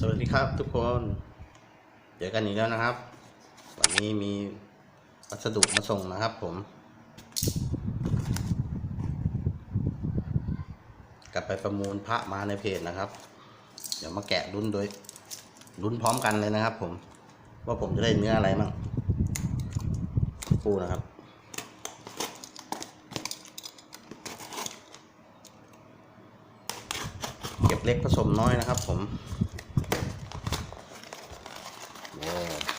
สวัสดีครับทุกคนเจอกันอีกแล้วนะครับ วันนี้มีวัสดุมาส่งนะครับผม กลับไปประมูลพระมาในเพจนะครับ เดี๋ยวมาแกะรุ่นโดยรุ่นพร้อมกันเลยนะครับผม ว่าผมจะได้เนื้ออะไรมั่งปูนะครับเก็บเล็กผสมน้อยนะครับผม โอ้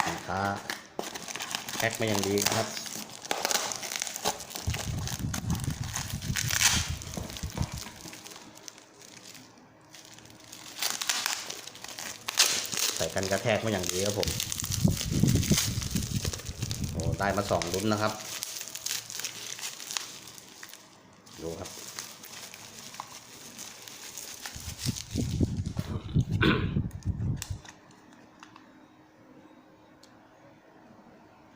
สินค้าแพ็คมาอย่างดีครับใส่กันกระแทกมาอย่างดีครับผมโอ้ได้มาสองลุ้นนะครับ ดูครับ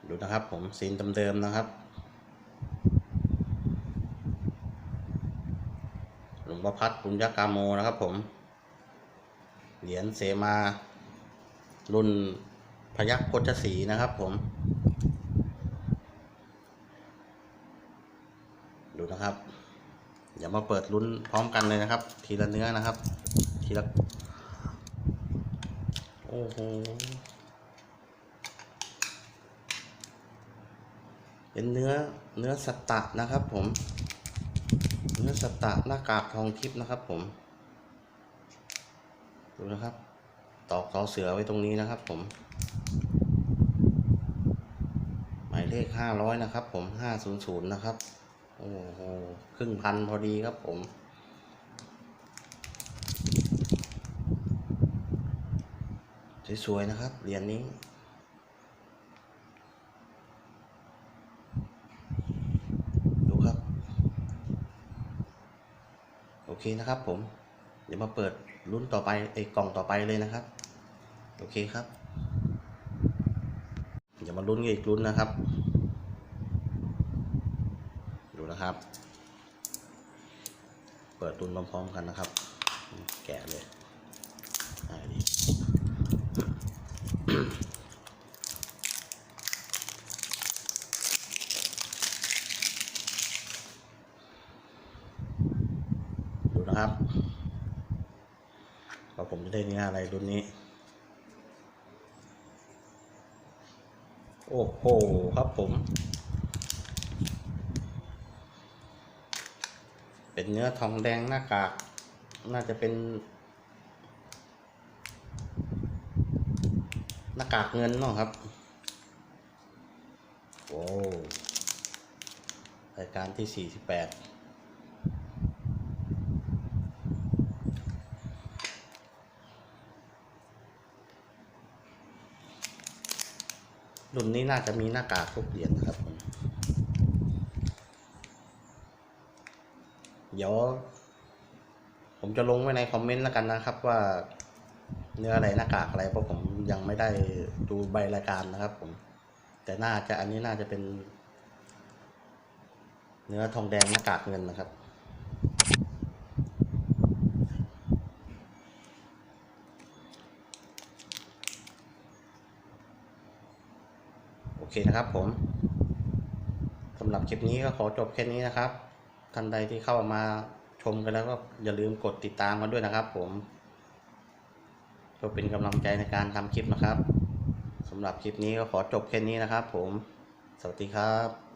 ดูนะครับผมซีนเดิมๆนะครับหลวงพ่อพัดปุญญากามโมนะครับผม เหรียญเสมา รุ่นพยัคฆ์โคชศรีนะครับผม ดูนะครับอย่ามาเปิดลุ้นพร้อมกันเลยนะครับ ทีละเนื้อนะครับ ทีละ โอ้โห เป็นเนื้อเนื้อสตะนะครับ ผม เนื้อสตะหน้ากากทองทิพย์นะครับ ผม ดูนะครับ ตอกเขาเสือไว้ตรงนี้นะครับ ผม หมายเลขห้าร้อยนะครับ ผมห้าศูนย์ศูนย์นะครับ โอ้โหครึ่งพันพอดีครับผมสวยๆนะครับเหรียญนี้ครับ โอ เคนะครับผม เดี๋ยวมาเปิดรุ่นต่อไปไอ้กล่องต่อไปเลยนะครับ โอเคครับ เดี๋ยวมาลุ้นกันอีกรุ่นนะครับ ดูนะครับ เปิดรุ่นพร้อมๆกันนะครับ แกะเลยอ่าดี ครับว่าผมจะได้เนื้ออะไรรุ่นนี้ โอ้โหครับผม เป็นเนื้อทองแดงหน้ากาก น่าจะเป็น หน้ากากเงินเนาะครับโอ้รายการที่สี่สิบแปด รุ่นนี้น่าจะมีหน้ากากทุกเหรียญนะครับผมเดี๋ยว ผมจะลงไว้ในคอมเมนต์แล้วกันนะครับ ว่า เนื้ออะไรหน้ากากอะไรเพราะผมยังไม่ได้ดูใบรายการนะครับ ผม แต่น่าจะอันนี้น่าจะเป็น เนื้อทองแดงหน้ากากเงินนะครับ เคนะครับผมสำหรับคลิปนี้ก็ขอจบแค่นี้นะครับท่านใดที่เข้ามาชมกันแล้วก็อย่าลืมกดติดตามกันด้วยนะครับ ผมเพื่อเป็นกำลังใจในการทำคลิปนะครับสำหรับคลิปนี้ก็ขอจบแค่นี้นะครับ ผม สวัสดีครับ